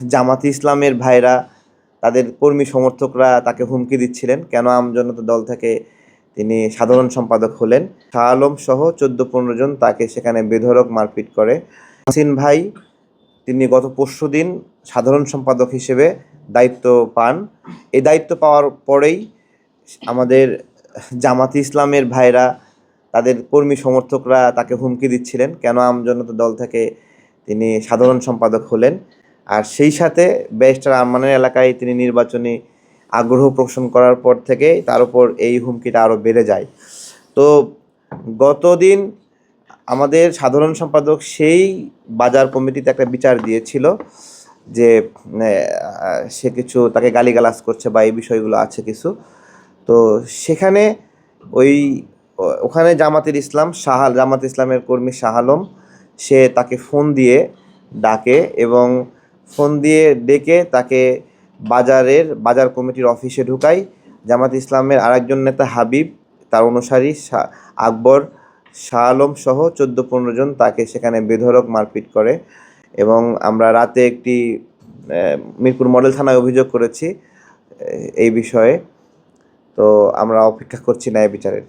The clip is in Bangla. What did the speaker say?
জামাতি ইসলামের ভাইরা, তাদের কর্মী সমর্থকরা তাকে হুমকি দিচ্ছিলেন। কেন আমজনতা দল থেকে তিনি সাধারণ সম্পাদক হলেন? শাহ আলম সহ চোদ্দ পনেরো জন তাকে সেখানে বেধড়ক মারপিট করে। হাসিন ভাই, তিনি গত পরশু দিন সাধারণ সম্পাদক হিসেবে দায়িত্ব পান। এই দায়িত্ব পাওয়ার পরেই আমাদের জামাতি ইসলামের ভাইরা, তাদের কর্মী সমর্থকরা তাকে হুমকি দিচ্ছিলেন। কেন আমজনতা দল থেকে তিনি সাধারণ সম্পাদক হলেন? আর সেই সাথে ব্যারিস্টার আরমানের এলাকায় তিনি নির্বাচনী আগ্রহ পোষণ করার পর থেকে তার উপর এই হুমকিটা আরও বেড়ে যায়। তো গতদিন আমাদের সাধারণ সম্পাদক সেই বাজার কমিটিতে একটা বিচার দিয়েছিল যে সে কিছু তাকে গালিগালাজ করছে বা এই বিষয়গুলো আছে কিছু। তো সেখানে ওই ওখানে জামাতের ইসলাম শাহ, জামাত ইসলামের কর্মী শাহ আলম, সে তাকে ফোন দিয়ে ডাকে এবং ফোন দিয়ে ডেকে তাকে বাজারের, বাজার কমিটির অফিসে ঢুকাই। জামাত ইসলামের আরেকজন নেতা হাবিব, তার অনুসারী আকবর শাহ আলম সহ চোদ্দ পনেরো জন তাকে সেখানে বেধড়ক মারপিট করে এবং আমরা রাতে একটি মিরপুর মডেল থানায় অভিযোগ করেছি এই বিষয়ে। তো আমরা অপেক্ষা করছি ন্যায় বিচারের।